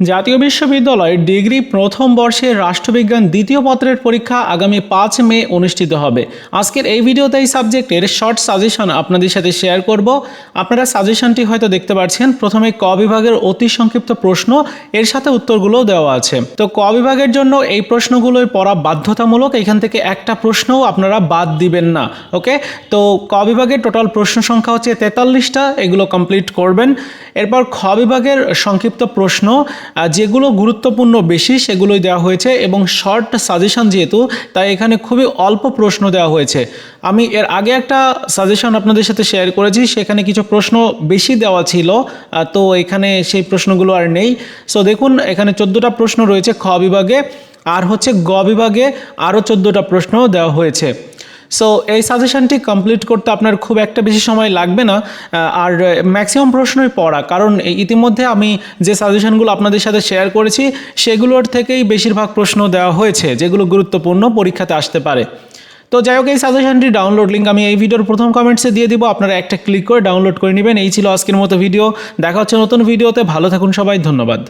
জাতীয় বিশ্ববিদ্যালয়ের ডিগ্রি প্রথম বর্ষের রাষ্ট্রবিজ্ঞান দ্বিতীয় পত্রের পরীক্ষা আগামী পাঁচ মে অনুষ্ঠিত হবে। আজকের এই ভিডিওতে এই সাবজেক্টের শর্ট সাজেশন আপনাদের সাথে শেয়ার করব। আপনারা সাজেশনটি হয়তো দেখতে পাচ্ছেন। প্রথমে ক বিভাগের অতি সংক্ষিপ্ত প্রশ্ন, এর সাথে উত্তরগুলোও দেওয়া আছে। তো ক বিভাগের জন্য এই প্রশ্নগুলোই পড়া বাধ্যতামূলক, এখান থেকে একটা প্রশ্নও আপনারা বাদ দিবেন না, ওকে? তো ক বিভাগের টোটাল প্রশ্ন সংখ্যা হচ্ছে তেতাল্লিশটা, এগুলো কমপ্লিট করবেন। এরপর খ বিভাগের সংক্ষিপ্ত প্রশ্ন যেগুলো গুরুত্বপূর্ণ বেশি, সেগুলোই দেওয়া হয়েছে এবং শর্ট সাজেশন যেহেতু, তাই এখানে খুবই অল্প প্রশ্ন দেওয়া হয়েছে। আমি এর আগে একটা সাজেশন আপনাদের সাথে শেয়ার করেছি, সেখানে কিছু প্রশ্ন বেশি দেওয়া ছিল তো এখানে সেই প্রশ্নগুলো আর নেই। সো দেখুন, এখানে চোদ্দোটা প্রশ্ন রয়েছে খ বিভাগে, আর হচ্ছে গ বিভাগে আরও চোদ্দোটা প্রশ্ন দেওয়া হয়েছে। সো এই সাজেশনটি কমপ্লিট করতে আপনার খুব একটা বেশি সময় লাগবে না আর ম্যাক্সিমাম প্রশ্নই পড়া। কারণ ইতিমধ্যে আমি যে সাজেশনগুলো আপনাদের সাথে শেয়ার করেছি, সেগুলোর থেকেই বেশিরভাগ প্রশ্ন দেওয়া হয়েছে, যেগুলো গুরুত্বপূর্ণ, পরীক্ষাতে আসতে পারে। তো যাই হোক, এই সাজেশনটি ডাউনলোড লিঙ্ক আমি এই ভিডিওর প্রথম কমেন্টসে দিয়ে দিব, আপনারা একটা ক্লিক করে ডাউনলোড করে নেবেন। এই ছিল আজকের মতো ভিডিও দেখা হচ্ছে নতুন ভিডিওতে ভালো থাকুন সবাই, ধন্যবাদ।